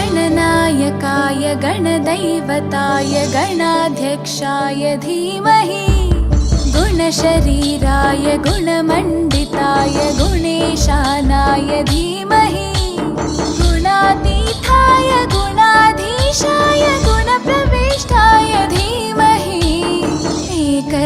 गणनायकाय गणदैवताय गणाध्यक्षाय धीमहि। गुणशरीराय गुणमण्डिताय गुणेशानाय धीमहि। गुणातीथाय गुण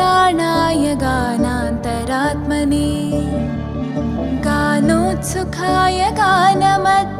गानप्राणाय गानान्तरात्मने गानोत्सुखाय गानमत्ताय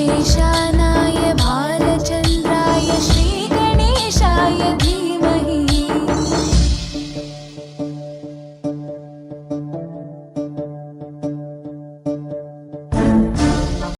शेषानाय भारचन्द्राय श्रीगणेशाय